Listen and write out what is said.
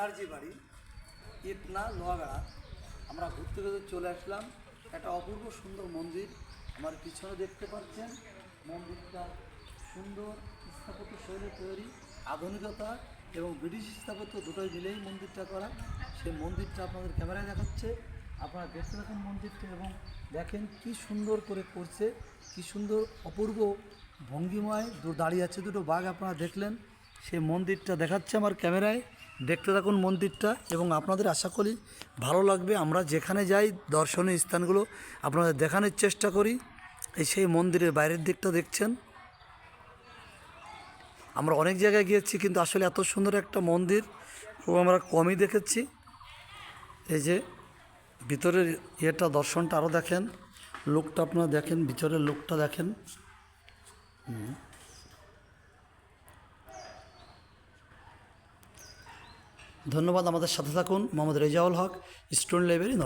দার্জি বাড়ি ইটনা লোহাগাড়া। আমরা ঘুরতে ঘুরতে চলে আসলাম। একটা অপূর্ব সুন্দর মন্দির। আমার পিছনে দেখতে পাচ্ছেন, মন্দিরটা সুন্দর, স্থাপত্য শৈলী তৈরি, আধুনিকতা এবং ব্রিটিশ স্থাপত্য দুটোই মিলেই মন্দিরটা করা। সেই মন্দিরটা আপনাদের ক্যামেরায় দেখাচ্ছে। আপনারা দেখতে থাকুন মন্দিরটা এবং দেখেন কি সুন্দর করে করছে, কি সুন্দর অপূর্ব ভঙ্গিময় দাঁড়িয়ে আছে দুটো বাঘ আপনারা দেখলেন। সেই মন্দিরটা দেখাচ্ছে আমার ক্যামেরায়। দেখতে থাকুন মন্দিরটা এবং আপনাদের আশা করি ভালো লাগবে। আমরা যেখানে যাই, দর্শনীয় স্থানগুলো আপনাদের দেখানোর চেষ্টা করি। এই সেই মন্দিরের বাইরের দিকটা দেখছেন। আমরা অনেক জায়গায় গিয়েছি, কিন্তু আসলে এত সুন্দর একটা মন্দির খুব আমরা কমই দেখেছি। এই যে ভিতরের ইয়েটা, দর্শনটা আরও দেখেন। লোকটা আপনারা দেখেন, ভিতরের লোকটা দেখেন। হুম। ধন্যবাদ। আমাদের সাথে থাকুন মোহাম্মদ রেজাউল হক স্টুডেন্ট লাইব্রেরি